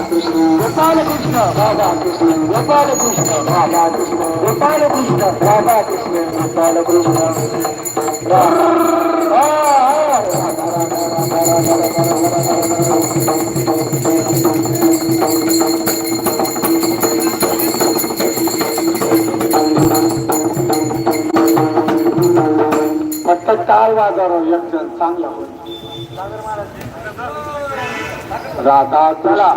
कृष्ण गोपाल कृष्ण राधा कृष्ण कृष्ण राधा कृष्ण गोपाल कृष्ण राधा कृष्ण गोपाल कृष्ण फक्त टाळ वाजवणार यज्ञ चांगला होईल. राधा तुला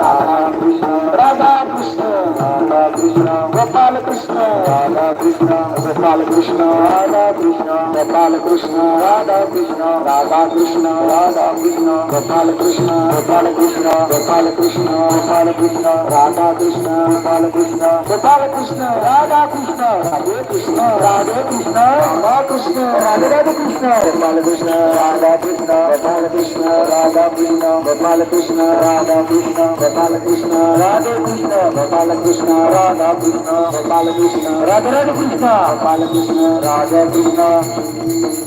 রাধা কৃষ্ণ রাধা কৃষ্ণ রাধা কৃষ্ণ গোপাল কৃষ্ণ রাধা কৃষ্ণ গোপাল কৃষ্ণ রাধা কৃষ্ণ গোপাল কৃষ্ণ রাধা কৃষ্ণ রাধা কৃষ্ণ রাধা কৃষ্ণ গোপাল কৃষ্ণ গোপাল কৃষ্ণ গোপাল কৃষ্ণ গোপাল কৃষ্ণ রাধা কৃষ্ণ গোপাল কৃষ্ণ গোপাল কৃষ্ণ রাধা কৃষ্ণ রাধে কৃষ্ণ রাধে কৃষ্ণ রাধা কৃষ্ণ রাধে রাধে কৃষ্ণ গোপাল কৃষ্ণ রাধা কৃষ্ণ গোপাল কৃষ্ণ রাধা কৃষ্ণ গোপাল কৃষ্ণ রাধা কৃষ্ণ गोपाल कृष्ण राधे कृष्ण गोपाल कृष्ण राधा कृष्ण गोपाल कृष्ण राधा राधे कृष्ण गोपाल कृष्ण राधा कृष्ण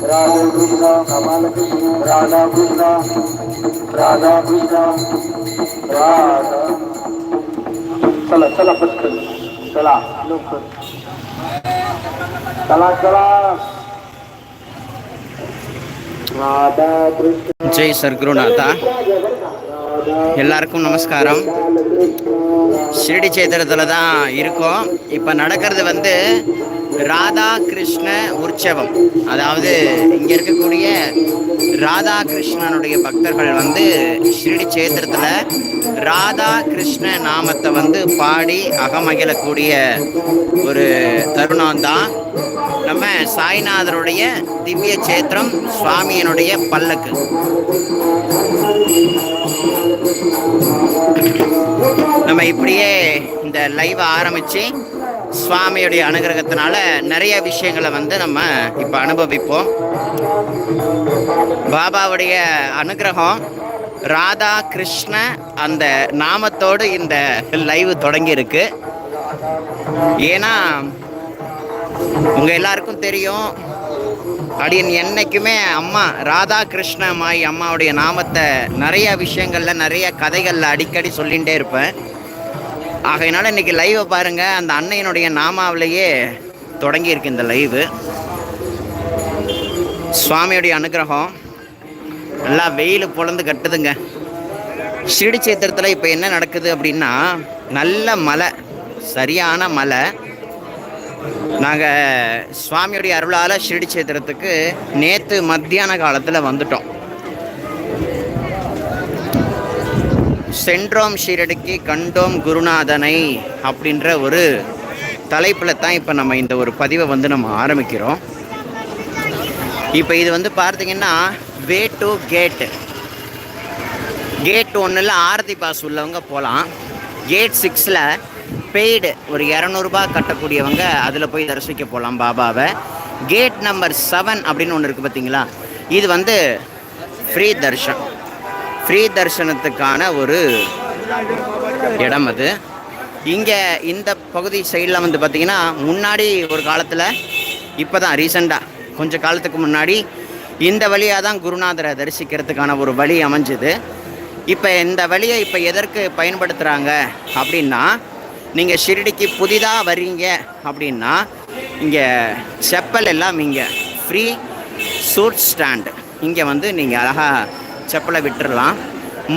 राधे कृष्ण गोपाल कृष्ण राधा कृष्ण राधा कृष्ण राधा चला चला पटकन. चला लवकर. चला चला. राधा कृष्ण जय सरगृहनाथा எல்லாருக்கும் நமஸ்காரம். ஷிரடி சேத்திரத்தில் தான் இருக்கோம். இப்போ நடக்கிறது வந்து ராதா கிருஷ்ண உற்சவம். அதாவது இங்கே இருக்கக்கூடிய ராதா கிருஷ்ணனுடைய பக்தர்கள் வந்து ஷிரடி சேத்திரத்தில் ராதா கிருஷ்ண நாமத்தை வந்து பாடி அகமகிழக்கூடிய ஒரு தருணம் தான் நம்ம சாய்நாதருடைய திவ்ய சேத்திரம் சுவாமியினுடைய பல்லக்கு. நம்ம இப்படியே இந்த லைவ் ஆரம்பித்து சுவாமியுடைய அனுகிரகத்தினால நிறைய விஷயங்களை வந்து நம்ம இப்போ அனுபவிப்போம். பாபாவுடைய அனுகிரகம் ராதா கிருஷ்ண அந்த நாமத்தோடு இந்த லைவ் தொடங்கியிருக்கு. ஏன்னா உங்கள் எல்லாருக்கும் தெரியும் அடியன் என்றைக்குமே அம்மா ராதா கிருஷ்ணமாய் அம்மாவுடைய நாமத்தை நிறைய விஷயங்களில் நிறைய கதைகளில் அடிக்கடி சொல்லிகிட்டே இருப்பேன். ஆகையினால இன்னைக்கு லைவை பாருங்கள் அந்த அன்னையினுடைய நாமாவிலேயே தொடங்கியிருக்கு இந்த லைவு சுவாமியுடைய அனுகிரகம். நல்லா வெயில் பொழந்து கட்டுதுங்க. ஷிரடி சேத்திரத்தில் இப்போ என்ன நடக்குது அப்படின்னா நல்ல மழை சரியான மழை. நாங்கள் சுவாமியுடைய அருளால் ஷிரடி சேத்திரத்துக்கு நேற்று மத்தியான காலத்தில் வந்துட்டோம். சென்றோம் ஷீரடிக்கு கண்டோம் குருநாதனை அப்படின்ற ஒரு தலைப்பில் தான் இப்போ நம்ம இந்த ஒரு பதிவை வந்து நம்ம ஆரம்பிக்கிறோம். இப்போ இது வந்து பார்த்தீங்கன்னா வே டு கேட்டு கேட் ஒன்றில் ஆரதி பாஸ் உள்ளவங்க போகலாம் கேட் சிக்ஸில் பெய்டு ஒரு இரநூறுபா கட்டக்கூடியவங்க அதில் போய் தரிசிக்க போகலாம் பாபாவை. கேட் நம்பர் செவன் அப்படின்னு ஒன்று இருக்குது பார்த்தீங்களா இது வந்து ஃப்ரீ தர்ஷன் ஃப்ரீ தரிசனத்துக்கான ஒரு இடம் அது. இங்கே இந்த பகுதி சைடில் வந்து பார்த்திங்கன்னா முன்னாடி ஒரு காலத்தில் இப்போ தான் ரீசெண்டாக கொஞ்சம் காலத்துக்கு முன்னாடி இந்த வழியாக தான் குருநாதரை தரிசிக்கிறதுக்கான ஒரு வழி அமைஞ்சுது. இப்போ இந்த வழியை இப்போ எதற்கு பயன்படுத்துகிறாங்க அப்படின்னா நீங்கள் ஷிரடிக்கு புதிதாக வர்றீங்க அப்படின்னா இங்கே செப்பல் எல்லாம் இங்கே ஃப்ரீ சூட் ஸ்டாண்டு இங்கே வந்து நீங்கள் அழகாக செப்பலை விட்டுறலாம்.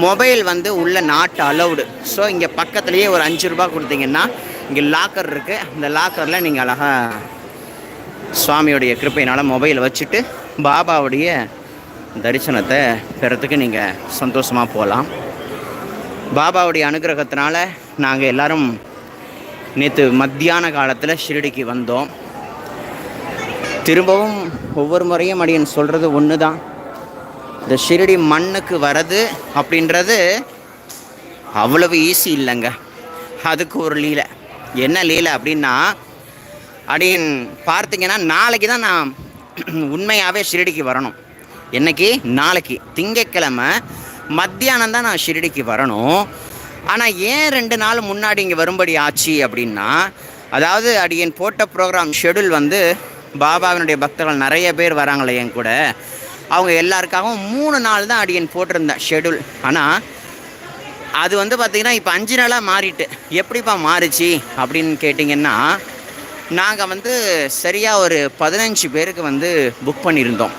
மொபைல் வந்து உள்ள நாட் அலௌடு ஸோ இங்கே பக்கத்துலேயே ஒரு அஞ்சு ரூபா கொடுத்தீங்கன்னா இங்கே லாக்கர் இருக்குது அந்த லாக்கரில் நீங்கள் அழகாக சுவாமியுடைய கிருப்பையினால் மொபைல் வச்சுட்டு பாபாவுடைய தரிசனத்தை பெறத்துக்கு நீங்கள் சந்தோஷமாக போகலாம். பாபாவுடைய அனுகிரகத்தினால நாங்கள் எல்லாரும் நேற்று மத்தியான காலத்தில் ஷிரடிக்கு வந்தோம். திரும்பவும் ஒவ்வொரு முறையும் அடியன் சொல்கிறது ஒன்று தான் இந்த ஷிரடி மண்ணுக்கு வரது அப்படின்றது அவ்வளவு ஈஸி இல்லைங்க. அதுக்கு ஒரு லீலை. என்ன லீலை அப்படின்னா அடியன் பார்த்தீங்கன்னா நாளைக்கு தான் நான் உண்மையாகவே ஷிரடிக்கு வரணும். என்னைக்கு? நாளைக்கு. திங்கக்கிழமை மத்தியானம் தான் நான் ஷிரடிக்கு வரணும். ஆனால் ஏன் ரெண்டு நாள் முன்னாடி இங்கே வரும்படி ஆச்சு அப்படின்னா அதாவது அடியன் போட்ட ப்ரோக்ராம் ஷெடியூல் வந்து பாபாவினுடைய பக்தர்கள் நிறைய பேர் வராங்களே என் கூட. அவங்க எல்லாருக்காகவும் மூணு நாள் தான் அடியன் போட்டிருந்தேன் ஷெடியூல் ஆனால் அது வந்து பார்த்திங்கன்னா இப்போ அஞ்சு நாளாக மாறிட்டு. எப்படிப்பா மாறுச்சு அப்படின்னு கேட்டிங்கன்னா நாங்கள் வந்து சரியாக ஒரு பதினஞ்சு பேருக்கு வந்து புக் பண்ணியிருந்தோம்.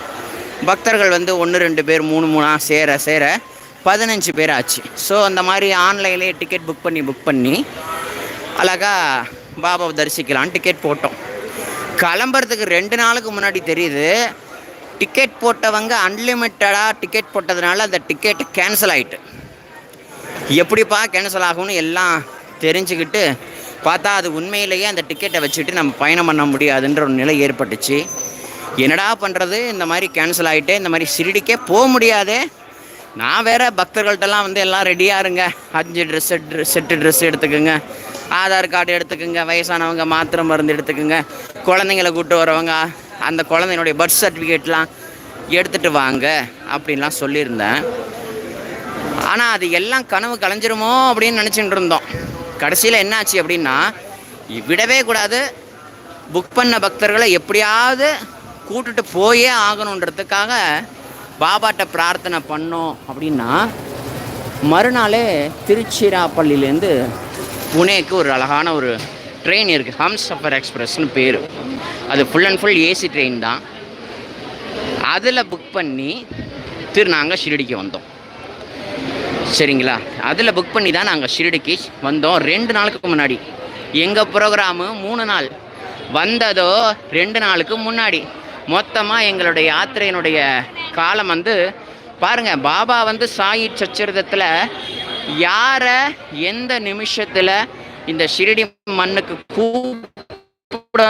பக்தர்கள் வந்து ஒன்று ரெண்டு பேர் மூணு மூணாக சேர சேர பதினஞ்சு பேர் ஆச்சு ஸோ அந்த மாதிரி ஆன்லைன்லேயே டிக்கெட் புக் பண்ணி புக் பண்ணி அழகாக பாபாவை தரிசிக்கலாம் டிக்கெட் போட்டோம். கிளம்புறதுக்கு ரெண்டு நாளுக்கு முன்னாடி தெரியுது டிக்கெட் போட்டவங்க அன்லிமிட்டடாக டிக்கெட் போட்டதுனால அந்த டிக்கெட் கேன்சல் ஆகிட்டு எப்படிப்பா கேன்சல் ஆகும்னு எல்லாம் தெரிஞ்சுக்கிட்டு பார்த்தா அது உண்மையிலேயே அந்த டிக்கெட்டை வச்சுட்டு நம்ம பயணம் பண்ண முடியாதுன்ற ஒரு நிலை ஏற்பட்டுச்சு. என்னடா பண்ணுறது இந்த மாதிரி கேன்சல் ஆகிட்டு இந்த மாதிரி சிரிடிக்கே போக முடியாதே. நான் வேறு பக்தர்கள்ட்டெல்லாம் வந்து எல்லாம் ரெடியாக இருங்க. அஞ்சு ட்ரெஸ் செட்டு ட்ரெஸ் எடுத்துக்கோங்க. ஆதார் கார்டு எடுத்துக்கோங்க. வயசானவங்க மாத்திரை மருந்து எடுத்துக்கோங்க. குழந்தைங்கள கூப்பிட்டு வரவங்க அந்த குழந்தையினுடைய பர்த் சர்டிஃபிகேட்லாம் எடுத்துகிட்டு வாங்க அப்படின்லாம் சொல்லியிருந்தேன். ஆனால் அது எல்லாம் கனவு கலைஞ்சிருமோ அப்படின்னு நினச்சிட்டு இருந்தோம். கடைசியில் என்னாச்சு அப்படின்னா விடவே கூடாது. புக் பண்ண பக்தர்களை எப்படியாவது கூட்டுட்டு போயே ஆகணுன்றதுக்காக பாபாட்ட பிரார்த்தனை பண்ணோம் அப்படின்னா மறுநாளே திருச்சிராப்பள்ளியிலேருந்து புனேக்கு ஒரு அழகான ஒரு ட்ரெயின் இருக்குது ஹம் சஃபர் எக்ஸ்பிரஸ்னு பேர். அது full and full AC train தான். அதில் புக் பண்ணி திரு நாங்கள் ஷிரடிக்கு வந்தோம். சரிங்களா? அதில் புக் பண்ணி தான் நாங்கள் ஷிரடிக்கு வந்தோம். ரெண்டு நாளுக்கு முன்னாடி. எங்கள் ப்ரோக்ராமு மூணு நாள். வந்ததோ ரெண்டு நாளுக்கு முன்னாடி. மொத்தமாக எங்களுடைய யாத்திரையினுடைய காலம் வந்து பாருங்கள் பாபா வந்து சாயி சச்சரிதத்தில் யாரை எந்த நிமிஷத்தில் இந்த ஷிரடி மண்ணுக்கு கூப்பிட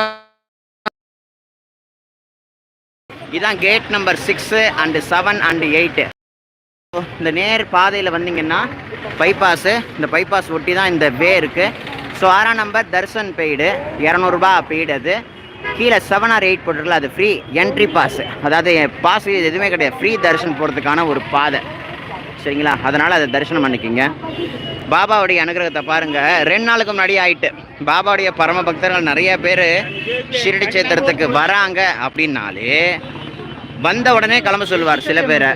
இதான் gate number six and seven and eight இந்த நேர் பாதையில் வந்தீங்கன்னா பைபாஸு இந்த பைபாஸ் ஒட்டி தான் இந்த வே இருக்குது ஸோ ஆறாம் நம்பர் தர்சன் பெய்டு இரநூறுபா பெய்டு அது. கீழே செவன் ஆர் எயிட் போட்டிருக்கல அது ஃப்ரீ என்ட்ரி பாஸ் அதாவது பாஸ் எதுவுமே கிடையாது. ஃப்ரீ தரிசனம் போகிறதுக்கான ஒரு பாதை. சரிங்களா? அதனால் அதை தரிசனம் பண்ணிக்கிங்க. பாபாவுடைய அனுகிரகத்தை பாருங்கள் ரெண்டு நாளுக்கு முன்னாடி ஆயிட்டு. பாபாவுடைய பரம பக்தர்கள் நிறைய பேர் ஷிரடி சேத்திரத்துக்கு வராங்க அப்படின்னாலே வந்த உடனே கிளம்ப சொல்லுவார் சில பேரை.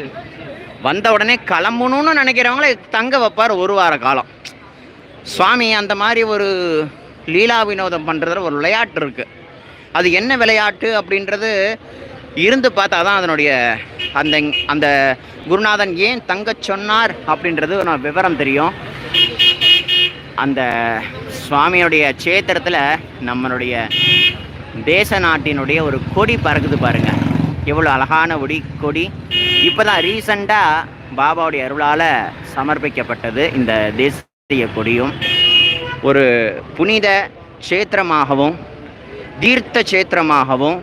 வந்த உடனே கிளம்பணும்னு நினைக்கிறவங்கள தங்க வைப்பார் ஒரு வார காலம். சுவாமி அந்த மாதிரி ஒரு லீலா வினோதம் பண்ணுறதுல ஒரு விளையாட்டு இருக்குது அது என்ன விளையாட்டு அப்படின்றது இருந்து பார்த்தா தான் அதனுடைய அந்த அந்த குருநாதன் ஏன் தங்க சொன்னார் அப்படின்றது நான் விவரம் தெரியும். அந்த சுவாமியுடைய சேத்திரத்தில் நம்மளுடைய தேச நாட்டினுடைய ஒரு கொடி பறக்குது பாருங்கள் எவ்வளோ அழகான ஒடி கொடி. இப்போ தான் ரீசண்டாக பாபாவுடைய அருளால் சமர்ப்பிக்கப்பட்டது இந்த தேசிய கொடியும். ஒரு புனித கஷேத்திரமாகவும் தீர்த்த சேத்திரமாகவும்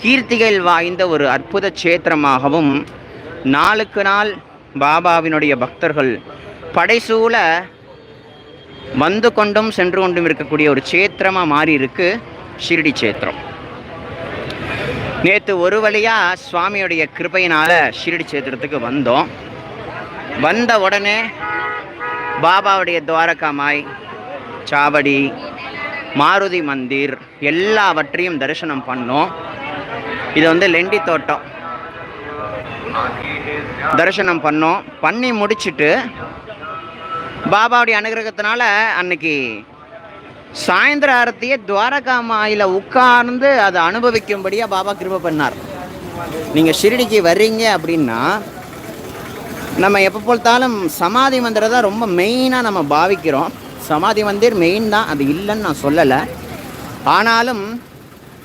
கீர்த்திகள் வாய்ந்த ஒரு அற்புத சேத்திரமாகவும் நாளுக்கு நாள் பாபாவினுடைய பக்தர்கள் படைசூழ வந்து கொண்டும் சென்று கொண்டும் இருக்கக்கூடிய ஒரு சேத்திரமாக மாறி இருக்கு ஷிரடி சேத்திரம் நேற்று ஒரு வழியாக சுவாமியுடைய கிருபையினால் ஷிரடி சேத்திரத்துக்கு வந்தோம். வந்த உடனே பாபாவுடைய துவாரகாமாய் சாவடி மாருதி மந்திர் எல்லாவற்றையும் தரிசனம் பண்ணோம். இது வந்து லெண்டி தோட்டம். தரிசனம் பண்ணோம். பண்ணி முடிச்சுட்டு பாபாவுடைய அனுகிரகத்தினால அன்னைக்கு சாயந்தர ஆரத்தியை துவாரகா மாயில உட்கார்ந்து அதை அனுபவிக்கும்படியாக பாபா கிருப பண்ணார். நீங்கள் ஷிரடிக்கு வர்றீங்க அப்படின்னா நம்ம எப்போ பார்த்தாலும் சமாதி மந்திரம் தான் ரொம்ப மெயினாக நம்ம பாவிக்கிறோம். சமாதி மந்திர் மெயின் தான். அது இல்லைன்னு நான் சொல்லலை. ஆனாலும்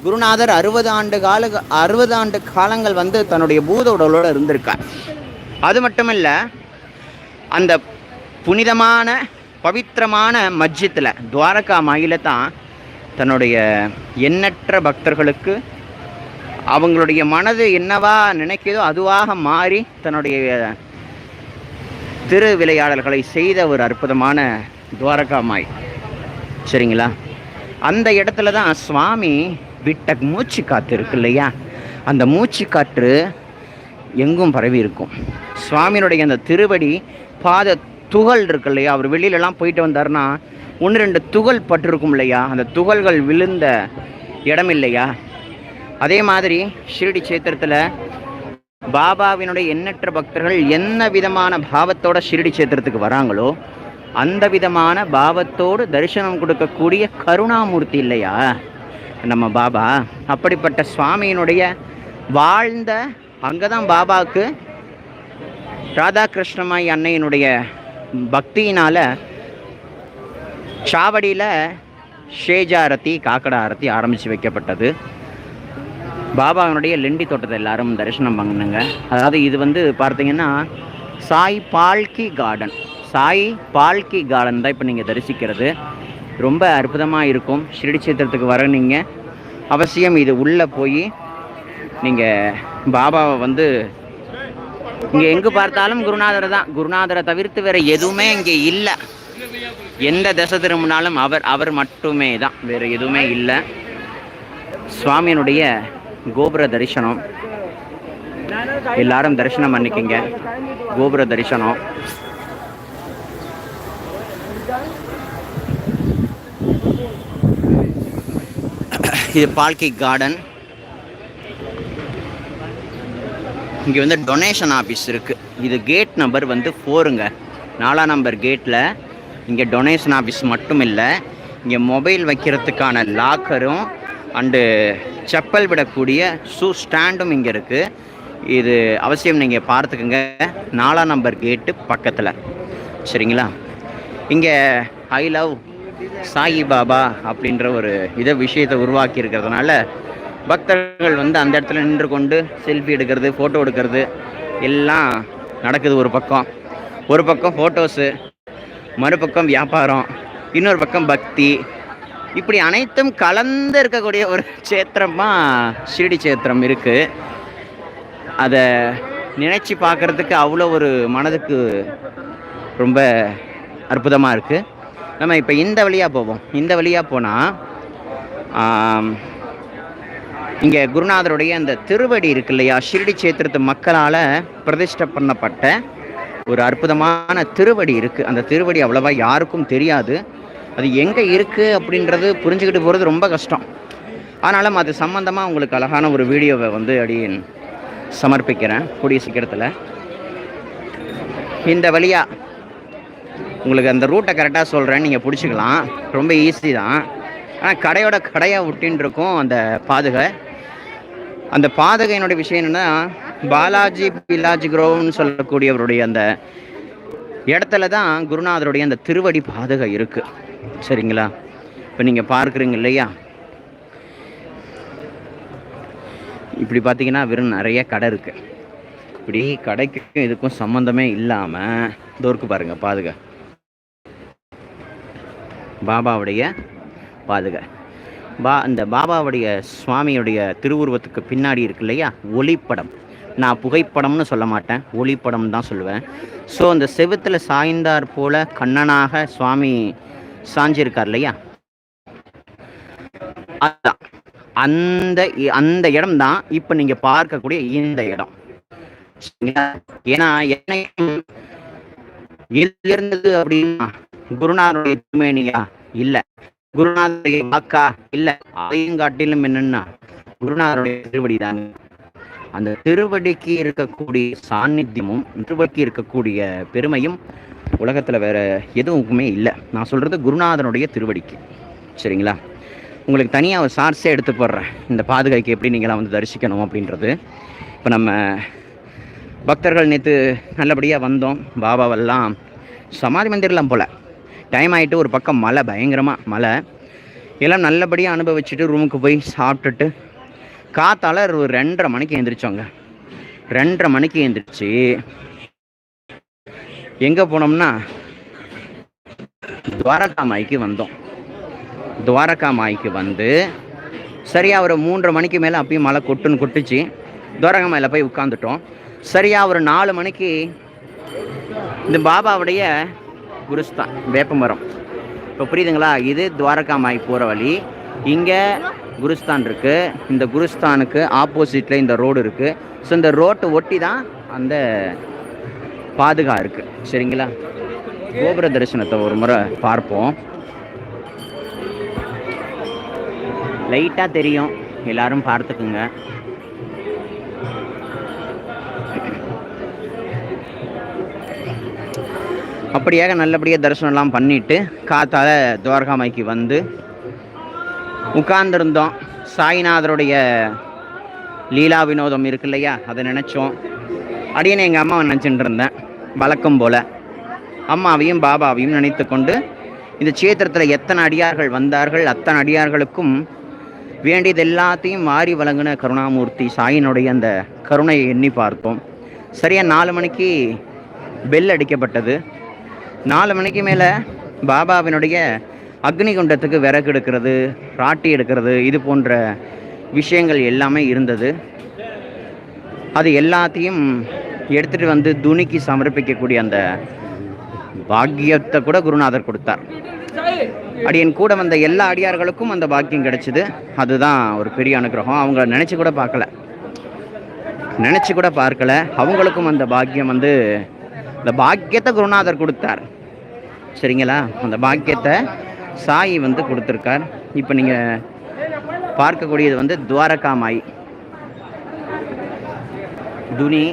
குருநாதர் அறுபது ஆண்டு கால அறுபது ஆண்டு காலங்கள் வந்து தன்னுடைய பூத உடலோடு இருந்திருக்கார். அது மட்டும் இல்லை அந்த புனிதமான பவித்திரமான மஜ்ஜித்தில் துவாரகா மாயில தான் தன்னுடைய எண்ணற்ற பக்தர்களுக்கு அவங்களுடைய மனது என்னவா நினைக்கிறதோ அதுவாக மாறி தன்னுடைய திரு விளையாடல்களை செய்த ஒரு அற்புதமான துவாரகா மாய் சரிங்களா? அந்த இடத்துல தான் சுவாமி விட்ட மூச்சு காற்று இருக்கு இல்லையா? அந்த மூச்சு காற்று எங்கும் பரவி இருக்கும். சுவாமியினுடைய அந்த திருவடி பாத துகள் இருக்கு இல்லையா? அவர் வெளியிலலாம் போயிட்டு வந்தாருன்னா ஒன்று ரெண்டு துகள் பட்டிருக்கும் இல்லையா? அந்த துகள்கள் விழுந்த இடம் இல்லையா? அதே மாதிரி ஷிரடி சேத்திரத்தில் பாபாவினுடைய எண்ணற்ற பக்தர்கள் என்ன விதமான பாவத்தோட ஷிரடி சேத்திரத்துக்கு வராங்களோ அந்த விதமான பாவத்தோடு தரிசனம் கொடுக்கக்கூடிய கருணாமூர்த்தி இல்லையா? நம்ம பாபா அப்படிப்பட்ட சுவாமியினுடைய வாழ்ந்த அங்கே தான் பாபாவுக்கு ராதாகிருஷ்ணமாய் அன்னையினுடைய பக்தியினால் சாவடியில் ஷேஜாரத்தி காக்கடா ஆரத்தி ஆரம்பித்து வைக்கப்பட்டது. பாபாவினுடைய லெண்டி தோட்டத்தை எல்லாரும் தரிசனம் பண்ணுங்க அதாவது இது வந்து பார்த்தீங்கன்னா சாய் பால்கி கார்டன் சாய் பால்கி கார்டன் தான் இப்போ நீங்கள் தரிசிக்கிறது. ரொம்ப அற்புதமாக இருக்கும். ஷிரடி சேத்திரத்துக்கு வர நீங்கள் அவசியம் இது உள்ளே போய் நீங்கள் பாபாவை வந்து இங்கே எங்கே பார்த்தாலும் குருநாதர் தான். குருநாதரை தவிர்த்து வேறு எதுவுமே இங்கே இல்லை. எந்த திசை திரும்பினாலும் அவர் அவர் மட்டுமே தான். வேறு எதுவுமே இல்லை. சுவாமியினுடைய கோபுர தரிசனம். எல்லாரும் தரிசனம் பண்ணிக்கிங்க. கோபுர தரிசனம். இது பால்கி கார்டன் இங்கே வந்து டொனேஷன் ஆஃபீஸ் இருக்குது இது கேட் நம்பர் வந்து ஃபோருங்க நாலாம் நம்பர் கேட்டில் இங்கே டொனேஷன் ஆஃபீஸ் மட்டும் இல்லை இங்கே மொபைல் வைக்கிறதுக்கான லாக்கரும் அண்டு செப்பல் விடக்கூடிய ஷூ ஸ்டாண்டும் இங்கே இருக்குது இது அவசியம் நீங்கள் பார்த்துக்குங்க. நாலாம் நம்பர் கேட்டு பக்கத்தில். சரிங்களா? இங்கே ஐ லவ் சாயி பாபா அப்படின்ற ஒரு இதை விஷயத்தை உருவாக்கி இருக்கிறதுனால பக்தர்கள் வந்து அந்த இடத்துல நின்று கொண்டு செல்ஃபி எடுக்கிறது ஃபோட்டோ எடுக்கிறது எல்லாம் நடக்குது ஒரு பக்கம். ஒரு பக்கம் ஃபோட்டோஸு மறுபக்கம் வியாபாரம் இன்னொரு பக்கம் பக்தி. இப்படி அனைத்தும் கலந்து இருக்கக்கூடிய ஒரு சேத்திரமாக ஷிரடி சேத்திரம் இருக்குது அதை நினச்சி பார்க்குறதுக்கு அவ்வளோ ஒரு மனதுக்கு ரொம்ப அற்புதமாக இருக்குது நம்ம இப்போ இந்த வழியாக போவோம். இந்த வழியாக போனால் இங்கே குருநாதருடைய அந்த திருவடி இருக்கு இல்லையா? ஷிரடி சேத்திரத்து மக்களால் பிரதிஷ்டை பண்ணப்பட்ட ஒரு அற்புதமான திருவடி இருக்குது அந்த திருவடி அவ்வளோவா யாருக்கும் தெரியாது. அது எங்கே இருக்குது அப்படின்றது புரிஞ்சுக்கிட்டு போகிறது ரொம்ப கஷ்டம். ஆனாலும் அது சம்மந்தமாக உங்களுக்கு அழகான ஒரு வீடியோவை வந்து அடியேன் சமர்ப்பிக்கிறேன். கூடிய சீக்கிரத்தில். இந்த வழியாக உங்களுக்கு அந்த ரூட்டை கரெக்டாக சொல்கிறேன் நீங்கள் பிடிச்சிக்கலாம். ரொம்ப ஈஸி தான். ஆனால் கடையோட கடையாக விட்டின்னு இருக்கும் அந்த பாதுகை. அந்த பாதகையினுடைய விஷயம் என்னென்னா பாலாஜி பிலாஜி குரோவ்னு சொல்லக்கூடியவருடைய அந்த இடத்துல தான் குருநாதருடைய அந்த திருவடி பாதகை இருக்குது சரிங்களா? இப்போ நீங்கள் பார்க்குறீங்க இல்லையா? இப்படி பார்த்தீங்கன்னா வெறும் நிறைய கடை இருக்குது இப்படி கடைக்கும் இதுக்கும் சம்மந்தமே இல்லாமல் தோற்கு பாருங்கள் பாதுகை. பாபாவுடைய பாதுகா பா இந்த பாபாவுடைய சுவாமியுடைய திருவுருவத்துக்கு பின்னாடி இருக்கு இல்லையா ஒளிப்படம் நான் புகைப்படம்னு சொல்ல மாட்டேன் ஒளிப்படம் தான் சொல்லுவேன் ஸோ அந்த செவுத்தில் சாய்ந்தார் போல கண்ணனாக சுவாமி சாஞ்சிருக்கார் இல்லையா அதுதான் அந்த அந்த இடம் தான் இப்போ நீங்கள் பார்க்கக்கூடிய இந்த இடம் ஏன்னா என்னையும் இருந்தது அப்படின்னா குருநாதருடைய திருமேனியா? இல்லை. குருநாதருடைய வாக்கா? இல்ல. அதையும் காட்டிலும் என்னன்னா குருநாதருடைய திருவடி தாங்க அந்த திருவடிக்கு இருக்கக்கூடிய சாநித்தியமும் திருவடிக்கு இருக்கக்கூடிய பெருமையும் உலகத்துல வேற எதுவுமே இல்லை. நான் சொல்றது குருநாதனுடைய திருவடிக்கு. சரிங்களா? உங்களுக்கு தனியாக ஒரு சார்ஸே எடுத்து போடுறேன். இந்த பாதுகாக்கு எப்படி நீங்களாம் வந்து தரிசிக்கணும் அப்படின்றது. இப்போ நம்ம பக்தர்கள் நேற்று நல்லபடியாக வந்தோம். பாபாவெல்லாம் சமாதி மந்திரலாம் போல. டைம் ஆகிட்டு ஒரு பக்கம் மழை பயங்கரமாக மழை. எல்லாம் நல்லபடியாக அனுபவிச்சுட்டு ரூமுக்கு போய் சாப்பிட்டுட்டு காத்தால் ஒரு ரெண்டரை மணிக்கு எழுந்திரிச்சோங்க ரெண்டரை மணிக்கு எழுந்திரிச்சு எங்கே போனோம்னா துவாரகா மாய்க்கு வந்தோம். துவாரகா மாய்க்கு வந்து சரியாக ஒரு மூன்றரை மணிக்கு மேலே அப்பயும் மழை கொட்டுன்னு கொட்டுச்சு. துவாரகா மாயில் போய் உட்காந்துட்டோம் சரியாக ஒரு நாலு மணிக்கு இந்த பாபாவுடைய குருஸ்தான் வேப்பமரம். இப்போ புரியுதுங்களா? இது துவாரகாமாய் போகிற வழி. இங்கே குருஸ்தான் இருக்குது இந்த குருஸ்தானுக்கு ஆப்போசிட்டில் இந்த ரோடு இருக்குது ஸோ இந்த ரோட்டை ஒட்டி தான் அந்த பாதுகா இருக்குது சரிங்களா? கோபுர தரிசனத்தை ஒரு முறை பார்ப்போம். லைட்டாக தெரியும். எல்லாரும் பார்த்துக்குங்க. அப்படியாக நல்லபடியாக தரிசனம்லாம் பண்ணிவிட்டு காத்தால் துவாரகாமைக்கு வந்து உட்கார்ந்துருந்தோம். சாய்நாதருடைய லீலா வினோதம் இருக்கு இல்லையா? அதை நினச்சோம். அடியனை எங்கள் அம்மாவை நினச்சிட்டு இருந்தேன். வழக்கம் போல். அம்மாவையும் பாபாவையும் நினைத்து கொண்டு இந்த சேத்திரத்தில் எத்தனை அடியார்கள் வந்தார்கள் அத்தனை அடியார்களுக்கும் வேண்டியது எல்லாத்தையும் மாறி வழங்கின கருணாமூர்த்தி சாயினுடைய அந்த கருணையை எண்ணி பார்த்தோம். சரியாக நாலு மணிக்கு பெல் அடிக்கப்பட்டது. நாலு மணிக்கு மேலே பாபாவினுடைய அக்னி குண்டத்துக்கு விறகு எடுக்கிறது ராட்டி எடுக்கிறது இது போன்ற விஷயங்கள் எல்லாமே இருந்தது. அது எல்லாத்தையும் எடுத்துகிட்டு வந்து துணிக்கு சமர்ப்பிக்கக்கூடிய அந்த பாக்கியத்தை கூட குருநாதர் கொடுத்தார். அடியன் கூட வந்த எல்லா அடியார்களுக்கும் அந்த பாக்கியம் கிடைச்சிது. அதுதான் ஒரு பெரிய அனுகிரகம். அவங்கள நினச்சி கூட பார்க்கல. நினச்சி கூட பார்க்கல. அவங்களுக்கும் அந்த பாக்கியம் வந்து இந்த பாக்கியத்தை குருநாதர் கொடுத்தார். சரிங்களா? அந்த பாக்கியத்தை சாயி வந்து கொடுத்துருக்கார். இப்போ நீங்கள் பார்க்கக்கூடியது வந்து துவாரகாமாய். துனி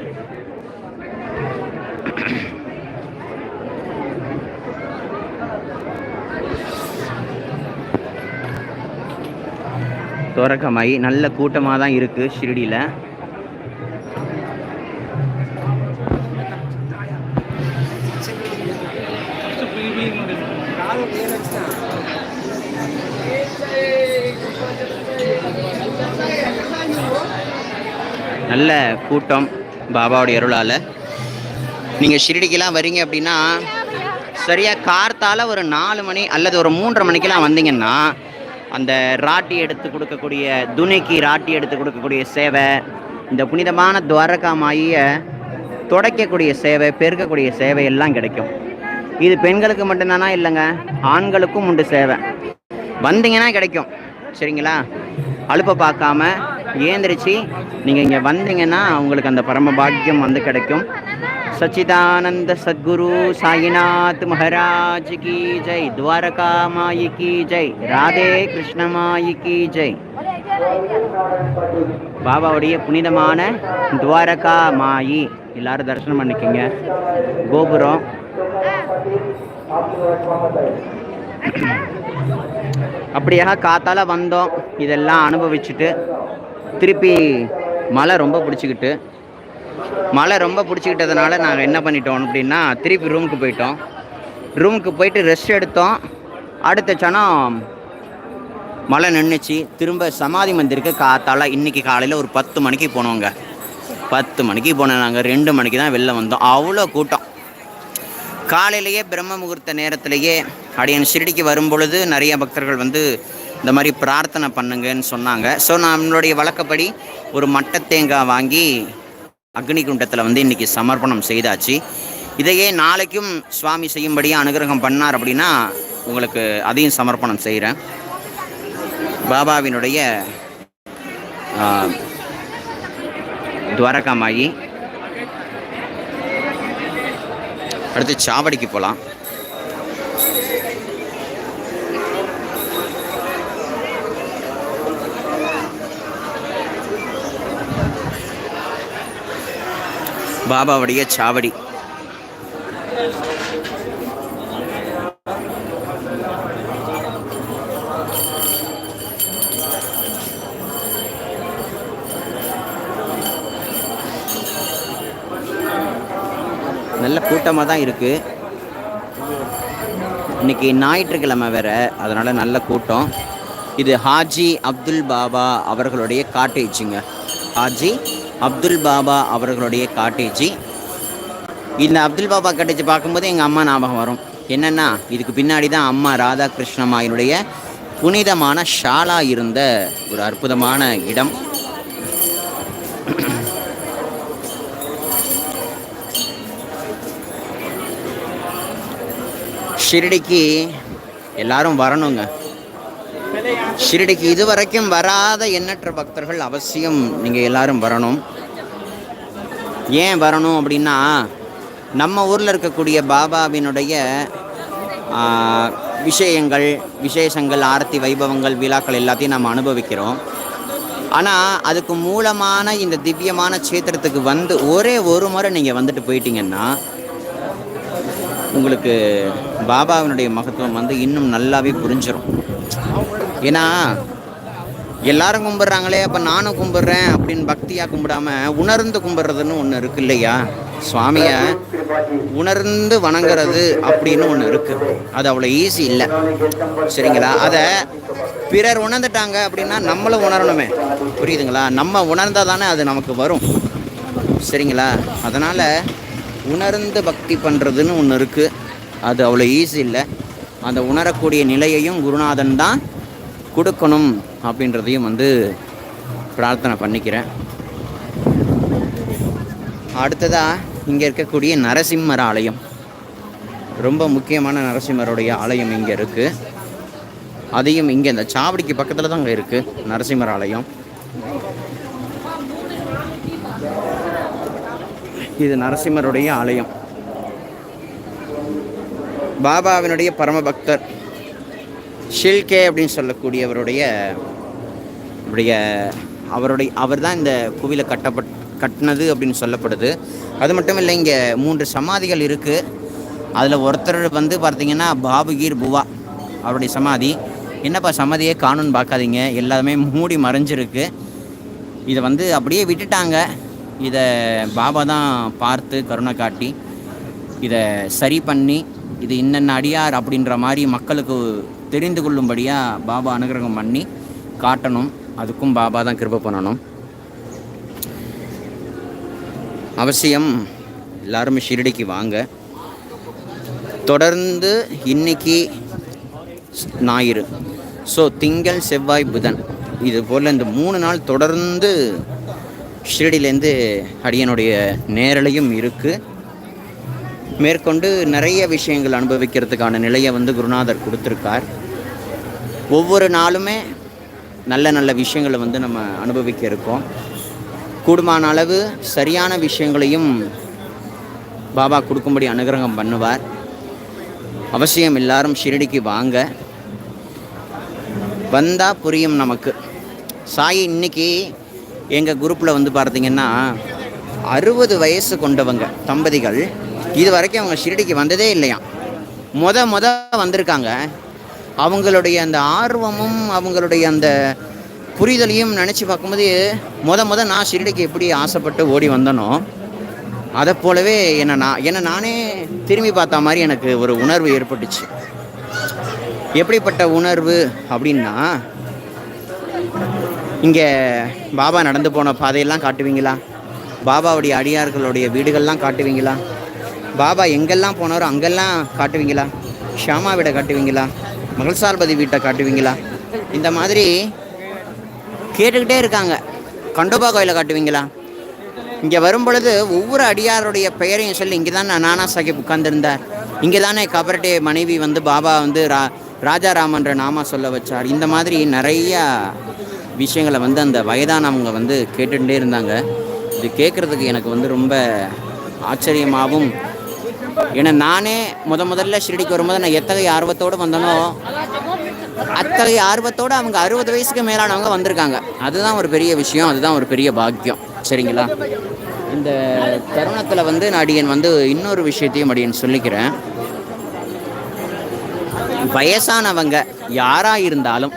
துவரக்காமாய் நல்ல கூட்டமாக தான் இருக்குது ஷிரடியில். நல்ல கூட்டம் பாபாவுடைய அருளால். நீங்கள் ஷிரடிக்கெல்லாம் வரீங்க அப்படின்னா சரியாக கார்த்தால் ஒரு நாலு மணி அல்லது ஒரு மூன்றரை மணிக்கெல்லாம் வந்தீங்கன்னா அந்த ராட்டி எடுத்து கொடுக்கக்கூடிய துணிக்கு ராட்டி எடுத்து கொடுக்கக்கூடிய சேவை இந்த புனிதமான துவாரகா மாயை துடைக்கக்கூடிய சேவை பெருக்கக்கூடிய சேவை எல்லாம் கிடைக்கும். இது பெண்களுக்கு மட்டும்தானா இல்லைங்க? ஆண்களுக்கும் உண்டு சேவை. வந்தீங்கன்னா கிடைக்கும். சரிங்களா? அலுப்பை பார்க்காம ஏந்திரிச்சு நீங்கள் இங்கே வந்தீங்கன்னா உங்களுக்கு அந்த பரம பாக்கியம் வந்து கிடைக்கும். சச்சிதானந்த சத்குரு சாயிநாத் மகாராஜ் கி ஜெய். துவாரகா மாயி கி ஜெய். ராதே கிருஷ்ண மாயி கி ஜெய். பாபாவுடைய புனிதமான துவாரகா மாயி. எல்லாரும் தரிசனம் பண்ணிக்கிங்க. கோபுரம். அப்படியாக காத்தால வந்தோம். இதெல்லாம் அனுபவிச்சுட்டு திருப்பி மழை ரொம்ப பிடிச்சிக்கிட்டு மழை ரொம்ப பிடிச்சிக்கிட்டதுனால நாங்கள் என்ன பண்ணிட்டோம் அப்படின்னா திருப்பி ரூமுக்கு போயிட்டோம். ரூமுக்கு போயிட்டு ரெஸ்ட் எடுத்தோம். அடுத்த சனம் மழை நின்றுச்சு திரும்ப சமாதி மந்திருக்கு காத்தால் இன்றைக்கி காலையில் ஒரு பத்து மணிக்கு போனோங்க. பத்து மணிக்கு போனோம் நாங்கள் ரெண்டு மணிக்கு தான் வெளில வந்தோம். அவ்வளோ கூட்டம். காலையிலேயே பிரம்ம முகூர்த்த நேரத்திலேயே அடியன் ஷிரடிக்கு வரும் பொழுது நிறைய பக்தர்கள் வந்து இந்த மாதிரி பிரார்த்தனை பண்ணுங்கன்னு சொன்னாங்க. ஸோ நம்மளுடைய வழக்கப்படி ஒரு மட்டை தேங்காய் வாங்கி அக்னி குண்டத்தில் வந்து இன்றைக்கி சமர்ப்பணம் செய்தாச்சு. இதையே நாளைக்கும் சுவாமி செய்யும்படியாக அனுகிரகம் பண்ணார் அப்படின்னா உங்களுக்கு அதையும் சமர்ப்பணம் செய்கிறேன் பாபாவினுடைய துவாரகமாகி துவாரகாமாயி. அடுத்து சாவடிக்கு போகலாம் பாபாவுடைய சாவடி. நல்ல கூட்டமாக தான் இருக்குது இன்னைக்கு ஞாயிற்றுக்கிழமை வேற அதனால நல்ல கூட்டம். இது ஹாஜி அப்துல் பாபா அவர்களுடைய காட்டேஜுங்க ஹாஜி அப்துல் பாபா அவர்களுடைய காட்டேஜி. இந்த அப்துல் பாபா காட்டேஜ் பார்க்கும்போது எங்கள் அம்மா ஞாபகம் வரும். என்னென்னா இதுக்கு பின்னாடி தான் அம்மா ராதாகிருஷ்ணமாயினுடைய புனிதமான ஷாலா இருந்த ஒரு அற்புதமான இடம். ஷிரடிக்கு எல்லாரும் வரணுங்க. ஷிரடிக்கு இதுவரைக்கும் வராத எண்ணற்ற பக்தர்கள் அவசியம். நீங்கள் எல்லாரும் வரணும். ஏன் வரணும் அப்படின்னா நம்ம ஊரில் இருக்கக்கூடிய பாபாவினுடைய விஷயங்கள் விசேஷங்கள் ஆரத்தி வைபவங்கள் விழாக்கள் எல்லாத்தையும் நம்ம அனுபவிக்கிறோம். ஆனால் அதுக்கு மூலமான இந்த திவ்யமான சேத்திரத்துக்கு வந்து ஒரே ஒரு முறை நீங்கள் வந்துட்டு போயிட்டீங்கன்னா உங்களுக்கு பாபாவினுடைய மகத்துவம் வந்து இன்னும் நல்லாவே புரிஞ்சிடும் ஏன்னா எல்லாரும் கும்பிட்றாங்களே அப்போ நானும் கும்பிட்றேன் அப்படின்னு பக்தியாக கும்பிடாம உணர்ந்து கும்பிட்றதுன்னு ஒன்று இருக்கு இல்லையா? சுவாமியை உணர்ந்து வணங்குறது அப்படின்னு ஒன்று இருக்குது அது அவ்வளோ ஈஸி இல்லை. சரிங்களா? அதை பிறர் உணர்ந்துட்டாங்க அப்படின்னா நம்மளும் உணரணுமே. புரியுதுங்களா? நம்ம உணர்ந்தால் தானே அது நமக்கு வரும். சரிங்களா? அதனால் உணர்ந்து பக்தி பண்ணுறதுன்னு ஒன்று இருக்குது அது அவ்வளோ ஈஸி இல்லை. அந்த உணரக்கூடிய நிலையையும் குருநாதன் தான் கொடுக்கணும் அப்படின்றதையும் வந்து பிரார்த்தனை பண்ணிக்கிறேன். அடுத்ததாக இங்கே இருக்கக்கூடிய நரசிம்மர் ஆலயம். ரொம்ப முக்கியமான நரசிம்மருடைய ஆலயம் இங்கே இருக்குது அதையும் இங்கே இந்த சாவடிக்கு பக்கத்தில் தான் அங்கே இருக்குது நரசிம்மர் ஆலயம். இது நரசிம்மருடைய ஆலயம். பாபாவினுடைய பரமபக்தர். ஷில்கே அப்படின்னு சொல்லக்கூடியவருடைய உடைய அவருடைய அவர் தான் இந்த கோவிலை கட்டப்பட் கட்டினது அப்படின்னு சொல்லப்படுது. அது மட்டும் இல்லை இங்கே மூன்று சமாதிகள் இருக்குது அதில் ஒருத்தர் வந்து பார்த்திங்கன்னா பாபுகீர் புவா அவருடைய சமாதி. என்னப்பா சமாதியே காணும்னு பார்க்காதீங்க. எல்லாமே மூடி மறைஞ்சிருக்கு. இதை வந்து அப்படியே விட்டுட்டாங்க. இதை பாபா தான் பார்த்து கருணை காட்டி இதை சரி பண்ணி இது இன்னென்ன அடியார் அப்படின்ற மாதிரி மக்களுக்கு தெரிந்து கொள்ளும்படியாக பாபா அனுகிரகம் பண்ணி காட்டணும். அதுக்கும் பாபா தான் கிருப பண்ணணும். அவசியம் எல்லாருமே ஷிரடிக்கு வாங்க. தொடர்ந்து இன்னைக்கு ஞாயிறு. ஸோ திங்கள் செவ்வாய் புதன். இது போல் இந்த மூணு நாள் தொடர்ந்து ஷிரடியிலேருந்து அடியனுடைய நேரலையும் இருக்குது மேற்கொண்டு நிறைய விஷயங்கள் அனுபவிக்கிறதுக்கான நிலையை வந்து குருநாதர் கொடுத்துருக்கார். ஒவ்வொரு நாளுமே நல்ல நல்ல விஷயங்களை வந்து நம்ம அனுபவிக்க இருக்கோம். கூடுமான அளவு சரியான விஷயங்களையும் பாபா கொடுக்கும்படி அனுகிரகம் பண்ணுவார். அவசியம் எல்லாரும் ஷிரடிக்கு வாங்க. வந்தால் புரியும் நமக்கு. சாய் இன்னைக்கு எங்கள் குரூப்பில் வந்து பார்த்திங்கன்னா அறுபது வயசு கொண்டவங்க தம்பதிகள் இது வரைக்கும் அவங்க ஷிரடிக்கு வந்ததே இல்லையா மொத மொத வந்திருக்காங்க. அவங்களுடைய அந்த ஆர்வமும் அவங்களுடைய அந்த புரிதலையும் நினச்சி பார்க்கும்போது மொத மொத நான் ஷிரடிக்கு எப்படி ஆசைப்பட்டு ஓடி வந்தனோ அதை போலவே என்னை நான் என்னை நானே திரும்பி பார்த்த மாதிரி எனக்கு ஒரு உணர்வு ஏற்பட்டுச்சு. எப்படிப்பட்ட உணர்வு அப்படின்னா இங்கே பாபா நடந்து போன பாதையெல்லாம் காட்டுவீங்களா? பாபாவுடைய அடியார்களுடைய வீடுகள்லாம் காட்டுவீங்களா? பாபா எங்கெல்லாம் போனாரோ அங்கெல்லாம் காட்டுவீங்களா? ஷியாமா வீடை காட்டுவீங்களா? மகள்சார்பதி வீட்டை காட்டுவீங்களா? இந்த மாதிரி கேட்டுக்கிட்டே இருக்காங்க. கண்டோபா கோயிலை காட்டுவீங்களா? இங்கே வரும் பொழுது ஒவ்வொரு அடியாருடைய பெயரையும் சொல்லி இங்கே தான் நானா சாஹிப் உட்கார்ந்துருந்தார். இங்கே தானே கபரட்டே மனைவி வந்து பாபா வந்து ரா ராஜாராமன்ற நாமா சொல்ல வச்சார். இந்த மாதிரி நிறையா விஷயங்களை வந்து அந்த வயதானவங்க வந்து கேட்டுகிட்டே இருந்தாங்க. இது கேட்குறதுக்கு எனக்கு வந்து ரொம்ப ஆச்சரியமாகவும் ஏன்னா நானே முத முதல்ல ஷிரடிக்கு வரும்போது நான் எத்தகைய ஆர்வத்தோடு வந்தனோ அத்தகைய ஆர்வத்தோடு அவங்க அறுபது வயசுக்கு மேலானவங்க வந்திருக்காங்க. அதுதான் ஒரு பெரிய விஷயம் அதுதான் ஒரு பெரிய பாக்கியம். சரிங்களா? இந்த தருணத்தில் வந்து நான் அடியன் வந்து இன்னொரு விஷயத்தையும் அடியன் சொல்லிக்கிறேன். வயசானவங்க யாராக இருந்தாலும்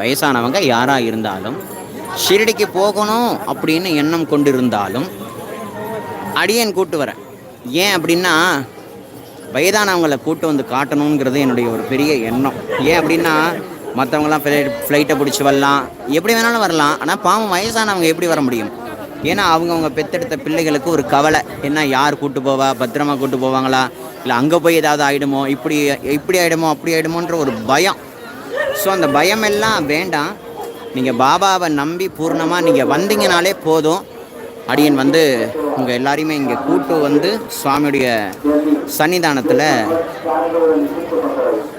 வயசானவங்க யாராக இருந்தாலும் ஷிரடிக்கு போகணும் அப்படின்னு எண்ணம் கொண்டிருந்தாலும் அடியன் கூட்டு வரேன். ஏன் அப்படின்னா வயதானவங்களை கூட்டு வந்து காட்டணுங்கிறது என்னுடைய ஒரு பெரிய எண்ணம். ஏன் அப்படின்னா மற்றவங்களாம் ஃப்ளைட் ஃப்ளைட்டை பிடிச்சி வரலாம். எப்படி வேணாலும் வரலாம். ஆனால் பாவம் வயசானவங்க எப்படி வர முடியும்? ஏன்னா அவங்கவுங்க பெத்தெடுத்த பிள்ளைகளுக்கு ஒரு கவலை. என்ன யார் கூட்டு போவா? பத்திரமா கூட்டு போவாங்களா? இல்லை அங்கே போய் ஏதாவது ஆகிடுமோ இப்படி இப்படி ஆகிடுமோ அப்படி ஆகிடுமோன்ற ஒரு பயம். ஸோ அந்த பயம் எல்லாம் வேண்டாம். நீங்கள் பாபாவை நம்பி பூர்ணமாக நீங்கள் வந்தீங்கனாலே போதும். அடியன் வந்து உங்கள் எல்லாரையுமே இங்கே கூட்டு வந்து சுவாமியுடைய சன்னிதானத்தில்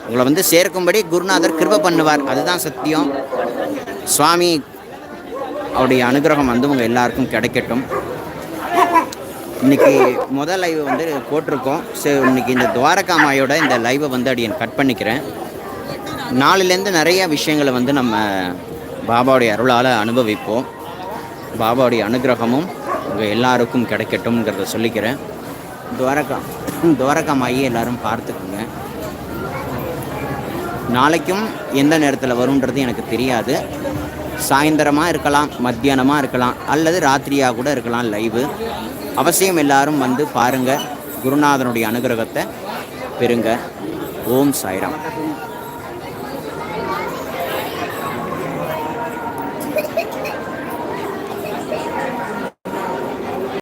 உங்களை வந்து சேர்க்கும்படி குருநாதர் கிருப பண்ணுவார். அதுதான் சத்தியம். சுவாமி அவருடைய அனுகிரகம் வந்து உங்கள் எல்லாருக்கும் கிடைக்கட்டும். இன்றைக்கி முதல் லைவ் வந்து போட்டிருக்கோம். ஸோ இன்னைக்கு இந்த துவாரகா மாயோட இந்த லைவை வந்து அடியன் கட் பண்ணிக்கிறேன். நாளிலேருந்து நிறைய விஷயங்களை வந்து நம்ம பாபாவுடைய அருளால் அனுபவிப்போம். பாபாவுடைய அனுகிரகமும் உங்கள் எல்லாருக்கும் கிடைக்கட்டும்ங்கிறத சொல்லிக்கிறேன். துவாரகா துவாரகா மாயி எல்லோரும் பார்த்துக்குங்க. நாளைக்கும் எந்த நேரத்தில் வரும்ன்றது எனக்கு தெரியாது. சாயந்தரமாக இருக்கலாம் மத்தியானமாக இருக்கலாம் அல்லது ராத்திரியாக கூட இருக்கலாம் லைவு. அவசியம் எல்லாரும் வந்து பாருங்கள் குருநாதனுடைய அனுகிரகத்தை பெறுங்க. ஓம் சாய்ராம்.